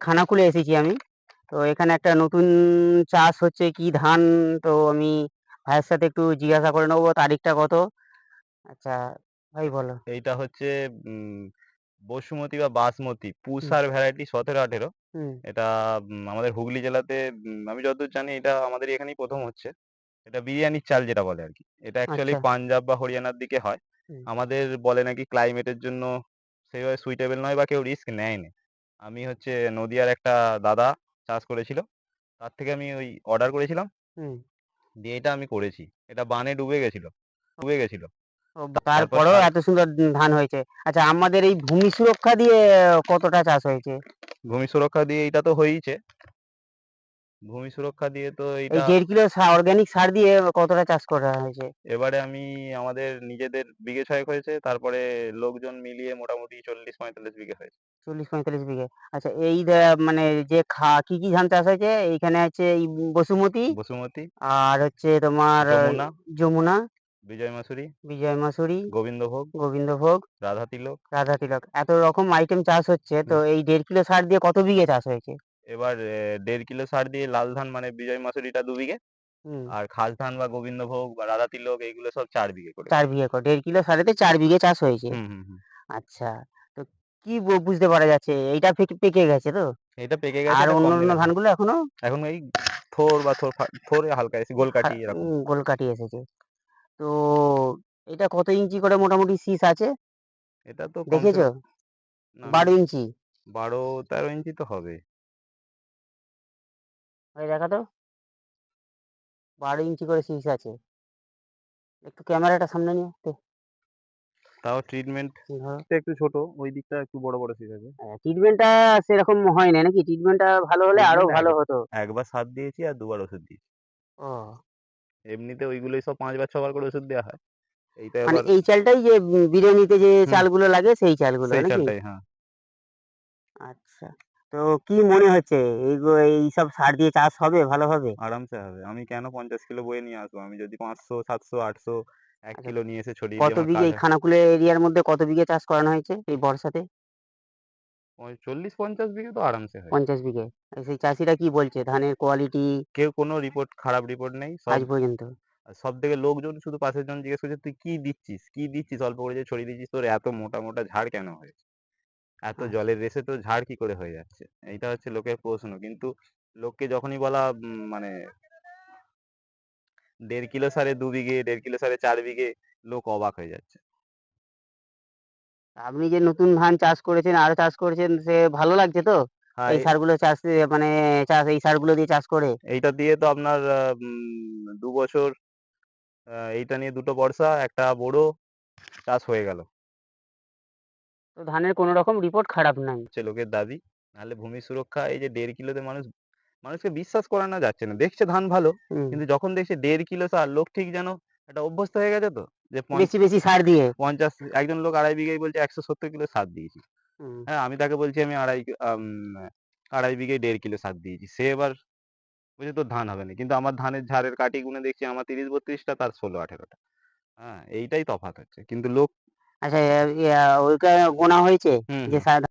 খানাকুলে এসেছি আমি। তো এখানে একটা নতুন চাষ হচ্ছে কি ধান? তো আমি ভাইয়ের সাথে একটু জিজ্ঞাসা করে নেব তারিখটা কত? আচ্ছা ভাই বলো। এইটা হচ্ছে বসুমতী বা বাসমতি পুষার ভ্যারাইটি সতেরো আঠেরো। এটা আমাদের হুগলি জেলাতে আমি যতদূর জানি এটা আমাদের এখানেই প্রথম হচ্ছে। এটা বিরিয়ানির চাল যেটা বলে আর কি। এটা অ্যাকচুয়ালি আচ্ছা। পাঞ্জাব বা হরিয়ানার দিকে হয়। আমাদের বলে নাকি ক্লাইমেটের জন্য সেইভাবে সুইটেবল নয় বা কেউ রিস্ক নেয় না আমি হচ্ছে নদিয়ার একটা দাদা চাষ করেছিল। তার থেকে আমি ওই অর্ডার করেছিলাম। হুম। দিয়ে এটা আমি করেছি। এটা বানে ডুবে গেছিল ডুবে গেছিল। তারপরেও এত সুন্দর ধান হয়েছে। আচ্ছা আমাদের এই ভূমি সুরক্ষা দিয়ে কতটা চাষ হয়েছে? ভূমি সুরক্ষা দিয়ে এটা তো হয়েইছে। ভূমি সুরক্ষা দিয়ে তো এই এটা দেড় কিলো অর্গানিক সার দিয়ে কতটা চাষ করা হয়েছে? এবারে আমি আমাদের নিজেদের বিঘে ছয়েক হয়েছে তারপরে লোকজন মিলিয়ে মোটামুটি চল্লিশ পঁয়তাল্লিশ বিঘে হয়েছে। চল্লিশ পঁয়তাল্লিশ বিঘে। আচ্ছা এই মানে যে খা কি কি ধান চাষ হয়েছে? এইখানে আছে বসুমতী বসুমতী আর হচ্ছে তোমার যমুনা যমুনা বিজয় মাসুরি বিজয় মাসুরি গোবিন্দভোগ গোবিন্দভোগ রাধা তিলক রাধা তিলক এত রকম আইটেম চাষ হচ্ছে তো এই দেড় কিলো সার দিয়ে কত বিঘে চাষ হয়েছে? এবার দেড় কিলো সার দিয়ে লাল ধান মানে বিজয় মাসুরিটা দু বিঘে হুম, আর খাস ধান বা গোবিন্দভোগ বা রাধা তিলক এইগুলো সব চার বিঘে করে চার বিঘে করে। দেড় কিলো সারেতে চার বিঘে চাষ হয়েছে। হুম হুম হুম। আচ্ছা তো কি বু- বুঝতে পারা যাচ্ছে? এইটা পেকে পেকে গেছে তো? এটা পেকে গেছে আর এটা অন্য কম অন্য ধান। ধানগুলো এখনও? এখন এই থোর বা থোর ফা- থোরে হালকা এসে গোল কাটি এরকম। উম, গোল কাটি এসেছে। তো এটা কত ইঞ্চি করে মোটামুটি শীষ আছে? এটা তো কমসে দেখেছ? না, বারো ইঞ্চি। বারো তেরো ইঞ্চি তো হবে। ওই দেখা তো। বারো ইঞ্চি করে শীষ আছে। একটু ক্যামেরাটা সামনে নিয়ে তাও ট্রিটমেন্ট একটু ছোট ওই দিকটা একটু বড় বড় সিজ আছে। ট্রিটমেন্টটা সেরকম হয় না নাকি? ট্রিটমেন্টটা ভালো হলে আরও ভালো হতো। একবার সার দিয়েছি আর দুবার ওষুধ দিয়েছি। ও। এমনিতে ওইগুলোই সব পাঁচবার ছবার করে ওষুধ দেওয়া হয়। এইটা মানে এই চালটাই যে বিরিয়ানিতে যে চালগুলো লাগে সেই চালগুলো সেই নাকি? চালটাই হ্যাঁ। আচ্ছা। তো কি মনে হচ্ছে? এইগো- এইসব সার দিয়ে চাষ হবে ভালো হবে? আরামসে হবে। আমি কেন পঞ্চাশ কিলো বয়ে নিয়ে আসব? আমি যদি পাঁচশো সাতশো আটশো এক আচ্ছা, কিলো নিয়ে এসে ছড়িয়ে কত দিই আমার বিঘে এই হয়। খানাকুলে এরিয়ার মধ্যে কত বিঘে চাষ করানো হয়েছে এই বর্ষাতে? ওই চল্লিশ পঞ্চাশ বিঘে তো আরামসে হয় পঞ্চাশ বিঘে। আর সেই চাষিরা কি বলছে? ধানের কোয়ালিটি কেউ কোনো রিপোর্ট খারাপ রিপোর্ট নেই। সব আজ পর্যন্ত। সব থেকে লোকজন শুধু পাশের জন জিজ্ঞেস করছে তুই কি দিচ্ছিস? কি দিচ্ছিস? অল্প করে যে ছড়িয়ে দিচ্ছিস তোর এত মোটা মোটা ঝাড় কেন হয়েছে? এত আচ্ছা। জলের রেসে তো ঝাড় কি করে হয়ে যাচ্ছে? এইটা হচ্ছে লোকের প্রশ্ন। কিন্তু লোককে যখনই বলা মানে দেড় কিলো সারে দু বিঘে দেড় কিলো সারে চার বিঘে লোক অবাক হয়ে যাচ্ছে। আপনি যে নতুন ধান চাষ করেছেন আরও চাষ করেছেন সে ভালো লাগছে তো? হ্যাঁ এই সারগুলো চাষ দিয়ে- মানে চাষ এই সারগুলো দিয়ে চাষ করে? এইটা দিয়ে তো আপনার দু বছর এইটা নিয়ে দুটো বর্ষা একটা বড় চাষ হয়ে গেল। তো ধানের কোনো রকম রিপোর্ট খারাপ নাই। হচ্ছে লোকের দাবি নাহলে ভূমি সুরক্ষা এই যে দেড় কিলোতে মানুষ মানুষকে বিশ্বাস করানো যাচ্ছে না। দেখছে ধান ভালো হুম, কিন্তু যখন দেখছে দেড় কিলো সার লোক ঠিক যেন একটা অভ্যস্ত হয়ে গেছে তো যে পঞ্চ- বেশি বেশি সার দিয়ে। পঞ্চাশ একজন লোক আড়াই বিঘায় বলছে একশো সত্তর কিলো সার দিয়েছি। হুম, হ্যাঁ আমি তাকে বলছি আমি আড়াই কি- আম, আড়াই বিঘায় দেড় কিলো সার দিয়েছি। সে এবার বলছে তোর ধান হবে না কিন্তু আমার ধানের ঝাড়ের কাটি গুনে দেখছি আমার তিরিশ বত্রিশটা তার ষোলো আঠেরোটা। হ্যাঁ এইটাই তফাৎ হচ্ছে। কিন্তু লোক আচ্ছা ওইটা গোনা হয়েছে যে। সার